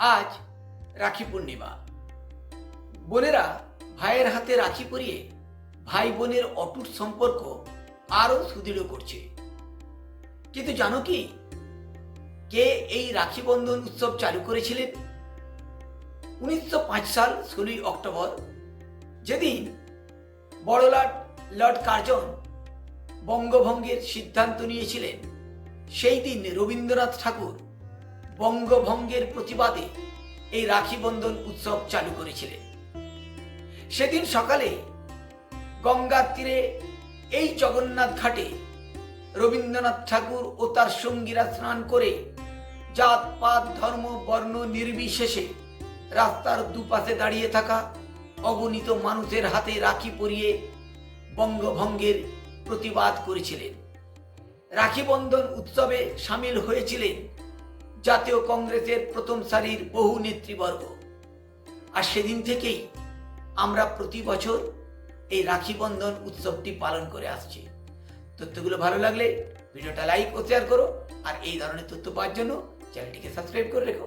আজ রাখি পূর্ণিমা। বোনেরা, ভাইয়ের হাতে রাখি পরিয়ে ভাই বোনের অটুট সম্পর্ক আরও সুদৃঢ় করছে। কিন্তু জানো কি? কে এই রাখি বন্ধন উৎসব চালু করেছিলেন? উনিশশো পাঁচ সাল ষোলোই অক্টোবর, যেদিন বড়লাট লর্ড কার্জন বঙ্গভঙ্গের সিদ্ধান্ত নিয়েছিলেন, সেই দিন রবীন্দ্রনাথ ঠাকুর বঙ্গভঙ্গের প্রতিবাদে এই রাখি বন্ধন উৎসব চালু করেছিলেন। সেদিন সকালে গঙ্গার তীরে এই জগন্নাথ ঘাটে রবীন্দ্রনাথ ঠাকুর ও তার সঙ্গীরা স্নান করে জাত, পাত, ধর্ম, বর্ণ নির্বিশেষে রাস্তার দুপাশে দাঁড়িয়ে থাকা অগণিত মানুষের হাতে রাখি পরিয়ে বঙ্গভঙ্গের প্রতিবাদ করেছিলেন। রাখি বন্ধন উৎসবে সামিল হয়েছিলেন জাতীয় কংগ্রেসের প্রথম সারির বহু নেতৃবর্গ। আর সেদিন থেকেই আমরা প্রতি বছর এই রাখি বন্ধন উৎসবটি পালন করে আসছি। তথ্যগুলো ভালো লাগলে ভিডিওটা লাইক ও শেয়ার করো, আর এই ধরনের তথ্য পাওয়ার জন্য চ্যানেলটিকে সাবস্ক্রাইব করে রেখো।